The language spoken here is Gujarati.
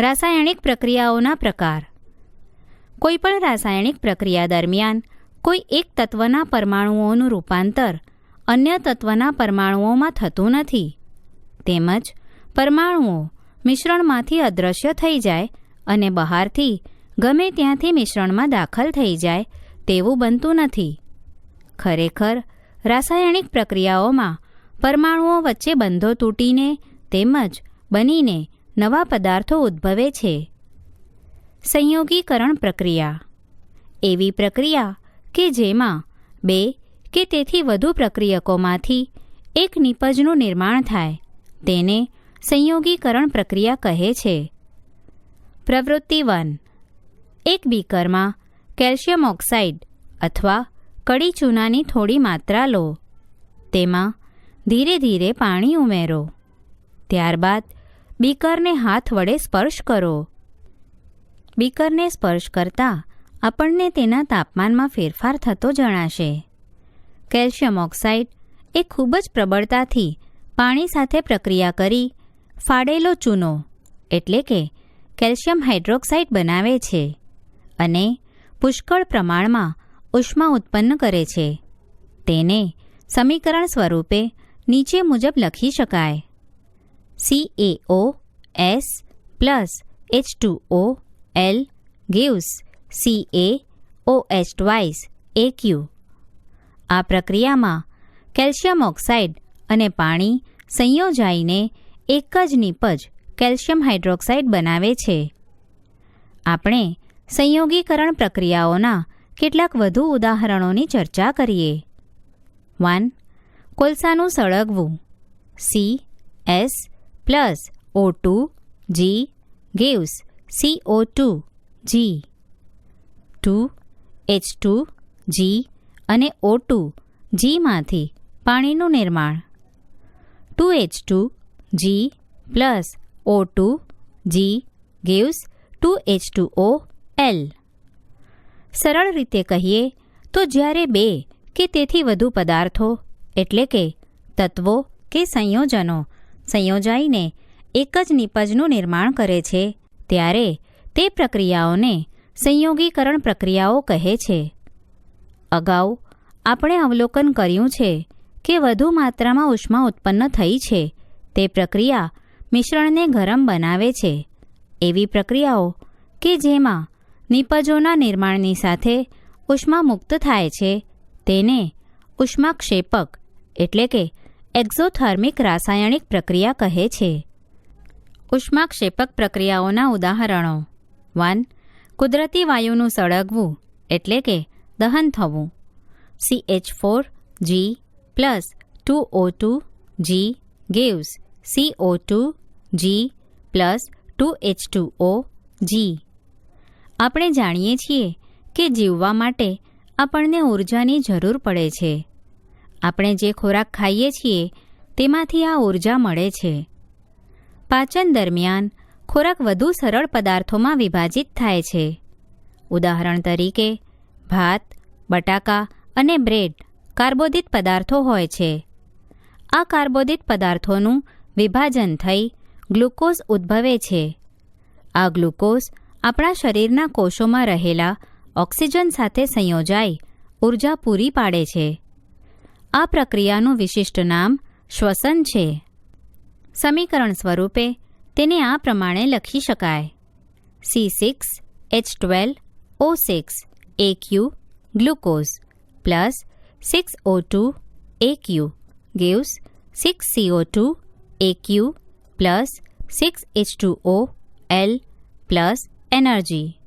રાસાયણિક પ્રક્રિયાઓના પ્રકાર. કોઈપણ રાસાયણિક પ્રક્રિયા દરમિયાન કોઈ એક તત્વના પરમાણુઓનું રૂપાંતર અન્ય તત્વના પરમાણુઓમાં થતું નથી. તેમજ પરમાણુઓ મિશ્રણમાંથી અદૃશ્ય થઈ જાય અને બહારથી ગમે ત્યાંથી મિશ્રણમાં દાખલ થઈ જાય તેવું બનતું નથી. ખરેખર રાસાયણિક પ્રક્રિયાઓમાં પરમાણુઓ વચ્ચે બંધો તૂટીને તેમજ બનીને નવા પદાર્થો ઉદ્ભવે છે. સંયોગીકરણ પ્રક્રિયા. એવી પ્રક્રિયા કે જેમાં બે કે તેથી વધુ પ્રક્રિયકોમાંથી એક નિપજનું નિર્માણ થાય, તેને સંયોગીકરણ પ્રક્રિયા કહે છે. પ્રવૃત્તિ વન. એક બીકરમાં કેલ્શિયમ ઓક્સાઇડ અથવા કડી ચૂનાની થોડી માત્રા લો. તેમાં ધીરે ધીરે પાણી ઉમેરો. ત્યારબાદ બીકરને હાથ વડે સ્પર્શ કરો. બીકરને સ્પર્શ કરતાં આપણને તેના તાપમાનમાં ફેરફાર થતો જણાશે. કેલ્શિયમ ઓક્સાઇડ એ ખૂબ જ પ્રબળતાથી પાણી સાથે પ્રક્રિયા કરી ફાડેલો ચૂનો, એટલે કે કેલ્શિયમ હાઇડ્રોક્સાઇડ બનાવે છે અને પુષ્કળ પ્રમાણમાં ઉષ્મા ઉત્પન્ન કરે છે. તેને સમીકરણ સ્વરૂપે નીચે મુજબ લખી શકાય. C A O S plus H two O L gives C A O H twice A આ પ્રક્રિયામાં કેલ્શિયમ ઓક્સાઇડ અને પાણી સંયોજાઈને એક જ નીપજ કેલ્શિયમ હાઇડ્રોક્સાઇડ બનાવે છે. આપણે સંયોગીકરણ પ્રક્રિયાઓના કેટલાક વધુ ઉદાહરણોની ચર્ચા કરીએ. વન, કોલસાનું સળગવું. C S plus O two G gives C O two G two H two G અને ઓ ટુ જીમાંથી પાણીનું નિર્માણ. Two H two G plus O two G gives two H two O L સરળ રીતે કહીએ તો જ્યારે બે કે તેથી વધુ પદાર્થો, એટલે કે તત્વો કે સંયોજનો સંયોજાઈને એક જ નિપજનું નિર્માણ કરે છે, ત્યારે તે પ્રક્રિયાઓને સંયોગીકરણ પ્રક્રિયાઓ કહે છે. અગાઉ આપણે અવલોકન કર્યું છે કે વધુ માત્રામાં ઉષ્મા ઉત્પન્ન થઈ છે. તે પ્રક્રિયા મિશ્રણને ગરમ બનાવે છે. એવી પ્રક્રિયાઓ કે જેમાં નિપજોના નિર્માણની સાથે ઉષ્મા મુક્ત થાય છે, તેને ઉષ્માક્ષેપક એટલે કે એક્ઝોથર્મિક રાસાયણિક પ્રક્રિયા કહે છે. ઉષ્માક્ષેપક પ્રક્રિયાઓના ઉદાહરણો. વન, કુદરતી વાયુનું સળગવું, એટલે કે દહન થવું. C H four G plus two O two G gives C O two G plus two H two O G આપણે જાણીએ છીએ કે જીવવા માટે આપણને ઊર્જાની જરૂર પડે છે. આપણે જે ખોરાક ખાઈએ છીએ, તેમાંથી આ ઊર્જા મળે છે. પાચન દરમિયાન, ખોરાક વધુ સરળ પદાર્થોમાં વિભાજિત થાય છે. ઉદાહરણ તરીકે, ભાત, બટાકા અને બ્રેડ કાર્બોદિત પદાર્થો હોય છે. આ કાર્બોદિત પદાર્થોનું વિભાજન થઈ ગ્લુકોઝ ઉદ્ભવે છે. આ ગ્લુકોઝ આપણા શરીરના કોષોમાં રહેલા ઓક્સિજન સાથે સંયોજાઈ ઊર્જા પૂરી પાડે છે. આ પ્રક્રિયાનું વિશિષ્ટ નામ શ્વસન છે. સમીકરણ સ્વરૂપે તેને આ પ્રમાણે લખી શકાય. C six H twelve O six A Q glucose plus six O two A Q gives six CO two A Q plus six H two O L plus energy